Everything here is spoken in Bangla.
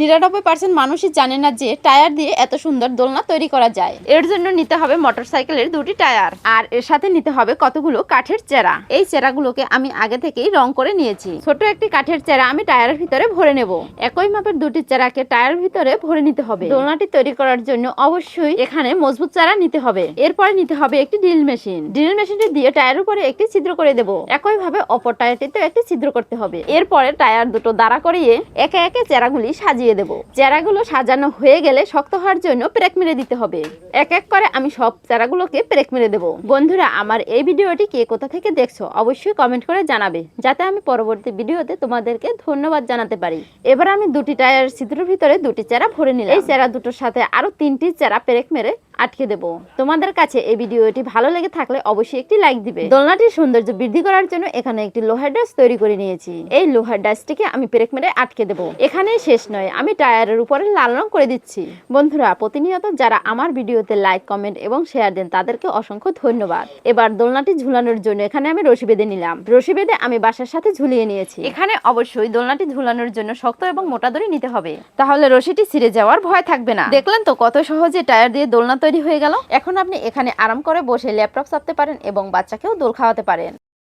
নিরানব্বই পার্সেন্ট মানুষই জানে না যে টায়ার দিয়ে এত সুন্দর দোলনা তৈরি করা যায়। এর জন্য নিতে হবে মোটরসাইকেলের দুটি টায়ার। আর এর সাথে নিতে হবে কতগুলো কাঠের চেরা। এই চেরাগুলোকে আমি আগে থেকেই রং করে নিয়েছি। ছোট একটি কাঠের চেরা আমি টায়ারের ভিতরে ভরে নেব। একই মাপের দুটি চেরাকে টায়ারের ভিতরে ভরে নিতে হবে। দোলনাটি তৈরি করার জন্য অবশ্যই এখানে মজবুত চারা নিতে হবে। এরপরে নিতে হবে একটি ড্রিল মেশিন। ড্রিল মেশিনটি দিয়ে টায়ারের উপরে একটি ছিদ্র করে দেব। একই ভাবে অপর টায়ারটিতে একটি ছিদ্র করতে হবে। এরপরে টায়ার দুটো দাঁড়া করিয়ে একে একে চেরাগুলি সাজিয়ে দেব। চেরাগুলো সাজানো হয়ে গেলে শক্ত হওয়ার জন্য প্রেক মেরে দিতে হবে। এক এক করে আমি সব চেরাগুলোকে প্রেক মেরে দেব। বন্ধুরা, আমার এই ভিডিওটি কে কোথা থেকে দেখছ অবশ্যই কমেন্ট করে জানাবে, যাতে আমি পরবর্তী ভিডিওতে তোমাদেরকে ধন্যবাদ জানাতে পারি। এবার আমি দুটি টায়ার ছিদ্রের ভিতরে দুটি চেরা ভরে নিলাম। এই চেরা দুটোর সাথে আরও তিনটি চেরা পেরেক মেরে আটকে দেব। তোমাদের কাছে এই ভিডিওটি ভালো লেগে থাকলে অবশ্যই একটি লাইক দিবে। দোলনাটির সৌন্দর্য বৃদ্ধি করার জন্য এখানে একটি লোহার ডাস তৈরি করে নিয়েছি। এই লোহার ডাসটিকে আমি পেরেক মেরে আটকে দেব। এখানে শেষ নয়, আমি টায়ারের উপরে লাল রং করে দিচ্ছি। বন্ধুরা, প্রতিনিয়ত যারা আমার ভিডিওতে লাইক কমেন্ট এবং শেয়ার দেন, তাদেরকে অসংখ্য ধন্যবাদ। এবার দোলনাটি ঝুলানোর জন্য এখানে আমি রশি বেঁধে নিলাম। রশি বেঁধে আমি বাসার সাথে ঝুলিয়ে নিয়েছি। এখানে অবশ্যই দোলনাটি ঝুলানোর জন্য শক্ত এবং মোটা দড়ি নিতে হবে। তাহলে রশিটি ছিঁড়ে যাওয়ার ভয় থাকবে না। দেখলেন তো কত সহজে টায়ার দিয়ে দোলনা তৈরি হয়ে গেল। এখন আপনি এখানে আরাম করে বসে ল্যাপটপ চাপতে পারেন এবং বাচ্চাকেও দোল খাওয়াতে পারেন।